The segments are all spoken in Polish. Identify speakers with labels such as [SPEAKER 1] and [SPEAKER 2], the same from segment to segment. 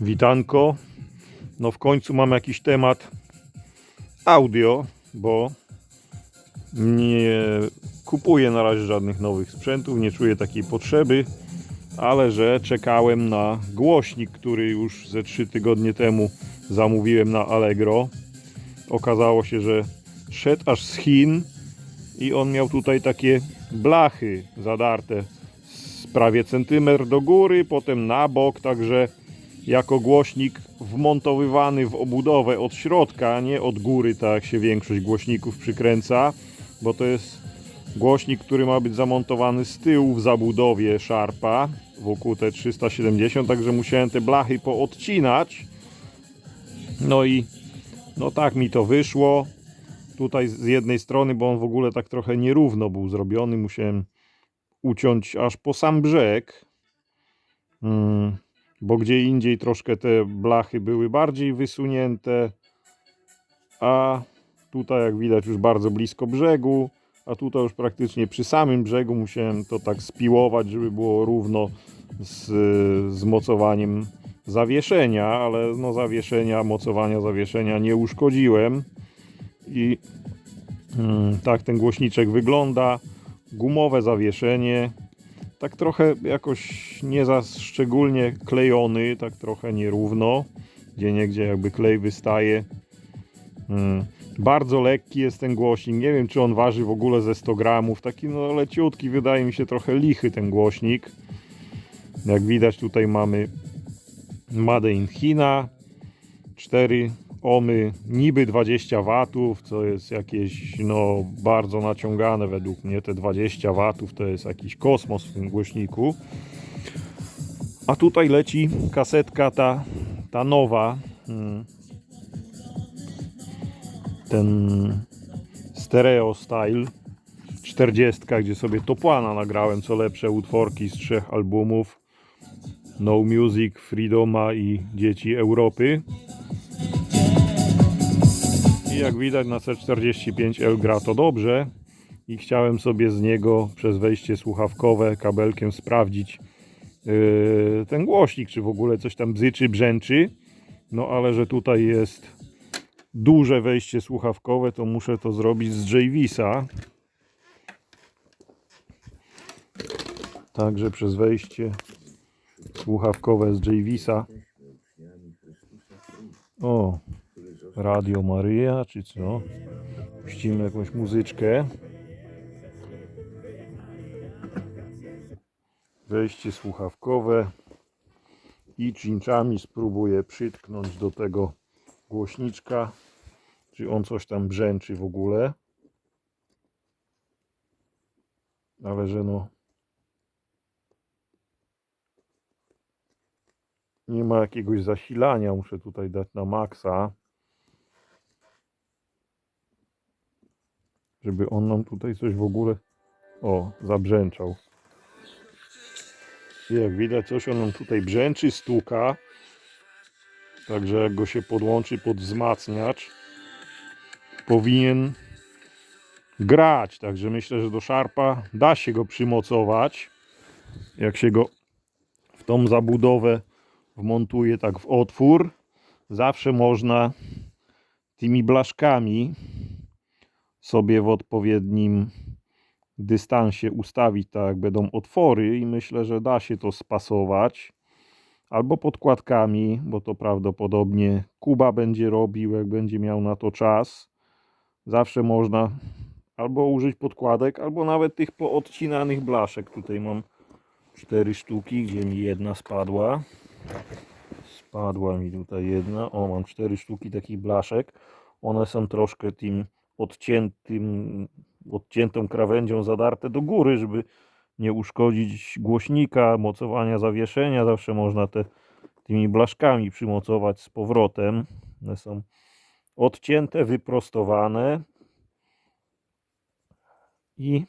[SPEAKER 1] Witanko. No w końcu mam jakiś temat audio, bo nie kupuję na razie żadnych nowych sprzętów, nie czuję takiej potrzeby, ale że czekałem na głośnik, który już ze 3 tygodnie temu zamówiłem na Allegro. Okazało się, że szedł aż z Chin i on miał tutaj takie blachy zadarte prawie centymetr do góry, potem na bok, także jako głośnik wmontowywany w obudowę od środka, a nie od góry, tak jak się większość głośników przykręca, bo to jest głośnik, który ma być zamontowany z tyłu w zabudowie Sharpa wokół T370, także musiałem te blachy poodcinać. No i no tak mi to wyszło. Tutaj z jednej strony, bo on w ogóle tak trochę nierówno był zrobiony, musiałem uciąć aż po sam brzeg. Mm, bo gdzie indziej troszkę te blachy były bardziej wysunięte, a tutaj jak widać już bardzo blisko brzegu, a tutaj już praktycznie przy samym brzegu musiałem to tak spiłować, żeby było równo z, z mocowaniem zawieszenia, ale no zawieszenia, mocowania zawieszenia nie uszkodziłem i mm, tak ten głośniczek wygląda. Gumowe zawieszenie, tak trochę jakoś nie za szczególnie klejony, tak trochę nierówno, gdzie niegdzie jakby klej wystaje. Mm. Bardzo lekki jest ten głośnik, nie wiem czy on waży w ogóle ze 100 gramów, taki no leciutki, wydaje mi się trochę lichy ten głośnik. Jak widać tutaj mamy Made in China, 4 ohmy, niby 20 watów, co jest jakieś no bardzo naciągane według mnie, te 20 watów to jest jakiś kosmos w tym głośniku. A tutaj leci kasetka ta, ta nowa, mm, ten stereo style 40, gdzie sobie Topłana nagrałem, co lepsze utworki z trzech albumów No Music, Freedoma i Dzieci Europy. I jak widać na C45L gra to dobrze i chciałem sobie z niego przez wejście słuchawkowe kabelkiem sprawdzić yy, ten głośnik, czy w ogóle coś tam bzyczy, brzęczy. No ale że tutaj jest duże wejście słuchawkowe, to muszę to zrobić z JVISa. Także przez wejście słuchawkowe z JVISa. O, Radio Maryja, czy co? Puścimy jakąś muzyczkę. Wejście słuchawkowe i czynczami spróbuję przytknąć do tego głośniczka, czy on coś tam brzęczy w ogóle. Ale że no nie ma jakiegoś zasilania, muszę tutaj dać na maksa. Żeby on nam tutaj coś w ogóle o, zabrzęczał. Jak widać coś on nam tutaj brzęczy, stuka. Także jak go się podłączy pod wzmacniacz powinien grać. Także myślę, że do szarpa da się go przymocować. Jak się go w tą zabudowę wmontuje tak w otwór, zawsze można tymi blaszkami sobie w odpowiednim dystansie ustawić, tak jak będą otwory i myślę, że da się to spasować. Albo podkładkami, bo to prawdopodobnie Kuba będzie robił, jak będzie miał na to czas. Zawsze można albo użyć podkładek, albo nawet tych poodcinanych blaszek. Tutaj mam cztery sztuki, gdzie mi jedna spadła. Spadła mi tutaj jedna. O, mam cztery sztuki takich blaszek. One są troszkę tym odciętym, odciętą krawędzią zadarte do góry, żeby nie uszkodzić głośnika, mocowania zawieszenia. Zawsze można te tymi blaszkami przymocować z powrotem. One są odcięte, wyprostowane i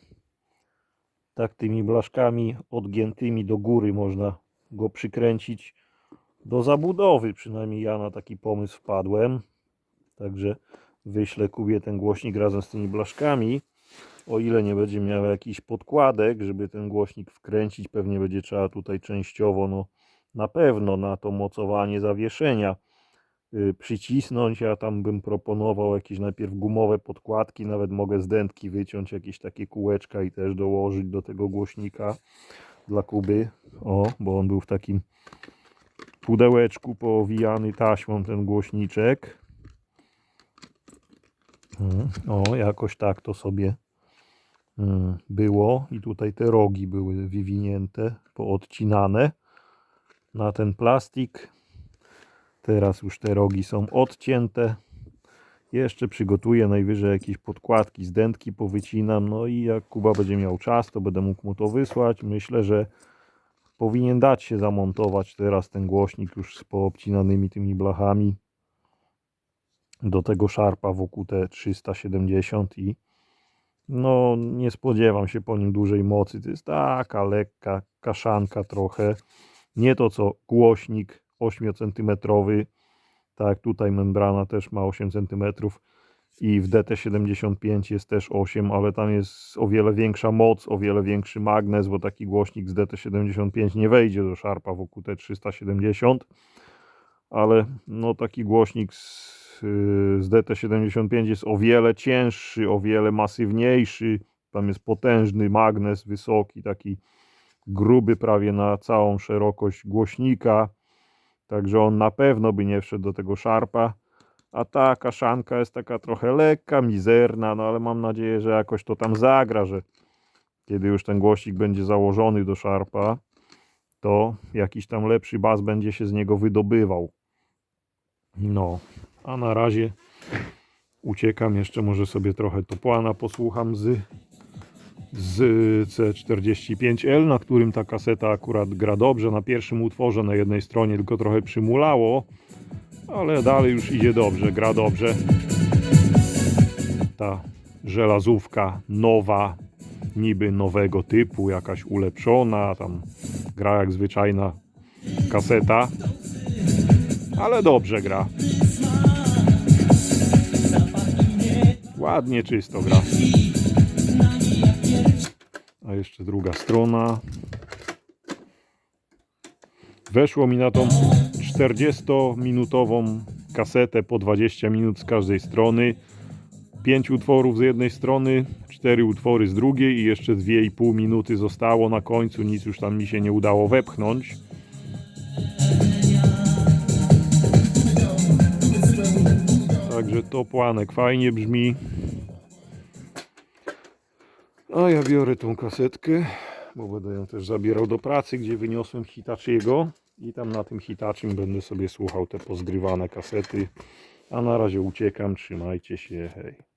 [SPEAKER 1] tak tymi blaszkami odgiętymi do góry można go przykręcić do zabudowy. Przynajmniej ja na taki pomysł wpadłem. Także wyślę Kubie ten głośnik razem z tymi blaszkami. O ile nie będzie miał jakiś podkładek, żeby ten głośnik wkręcić, pewnie będzie trzeba tutaj częściowo no, na pewno na to mocowanie zawieszenia y, przycisnąć. Ja tam bym proponował jakieś najpierw gumowe podkładki, nawet mogę z dętki wyciąć jakieś takie kółeczka i też dołożyć do tego głośnika dla Kuby. O, bo on był w takim pudełeczku powijany taśmą ten głośniczek. Mm, O, jakoś tak to sobie mm, było i tutaj te rogi były wywinięte, poodcinane na ten plastik. Teraz już te rogi są odcięte. Jeszcze przygotuję najwyżej jakieś podkładki z dętki powycinam. No i jak Kuba będzie miał czas, to będę mógł mu to wysłać. Myślę, że powinien dać się zamontować teraz ten głośnik już z poobcinanymi tymi blachami do tego szarpa wokół te 370 i no nie spodziewam się po nim dużej mocy. To jest taka lekka kaszanka trochę. Nie to co głośnik 8 cm. Tak, tutaj membrana też ma 8 cm i w DT75 jest też 8, ale tam jest o wiele większa moc, o wiele większy magnes, bo taki głośnik z DT75 nie wejdzie do szarpa wokół T370. Ale no taki głośnik z, z DT75 jest o wiele cięższy, o wiele masywniejszy. Tam jest potężny magnes, wysoki, taki gruby prawie na całą szerokość głośnika. Także on na pewno by nie wszedł do tego szarpa. A ta kaszanka jest taka trochę lekka, mizerna, no ale mam nadzieję, że jakoś to tam zagra, że kiedy już ten głośnik będzie założony do szarpa, to jakiś tam lepszy bas będzie się z niego wydobywał. No, a na razie uciekam. Jeszcze może sobie trochę Topłana posłucham z, z C45L, na którym ta kaseta akurat gra dobrze. Na pierwszym utworze na jednej stronie tylko trochę przymulało, ale dalej już idzie dobrze, gra dobrze. Ta żelazówka nowa, niby nowego typu, jakaś ulepszona, tam gra jak zwyczajna kaseta, ale dobrze gra. Ładnie czysto gra. A jeszcze druga strona. Weszło mi na tą 40-minutową kasetę po 20 minut z każdej strony. 5 utworów z jednej strony, 4 utwory z drugiej i jeszcze 2,5 minuty zostało na końcu. Nic już tam mi się nie udało wepchnąć. Także to płanek fajnie brzmi. A ja biorę tą kasetkę, bo będę ją też zabierał do pracy, gdzie wyniosłem Hitachiego i tam na tym Hitachim będę sobie słuchał te pozgrywane kasety. A na razie uciekam, trzymajcie się, hej.